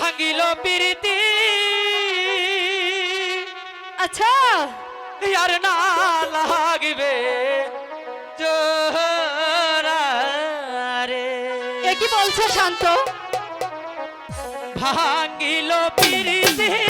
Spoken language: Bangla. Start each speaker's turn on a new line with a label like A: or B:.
A: ভাঙিল প্রীতি।
B: আচ্ছা।
A: আর না লাগবে জোরা রে
B: কি বলছো শান্ত?
A: ভাঙিল প্রীতি।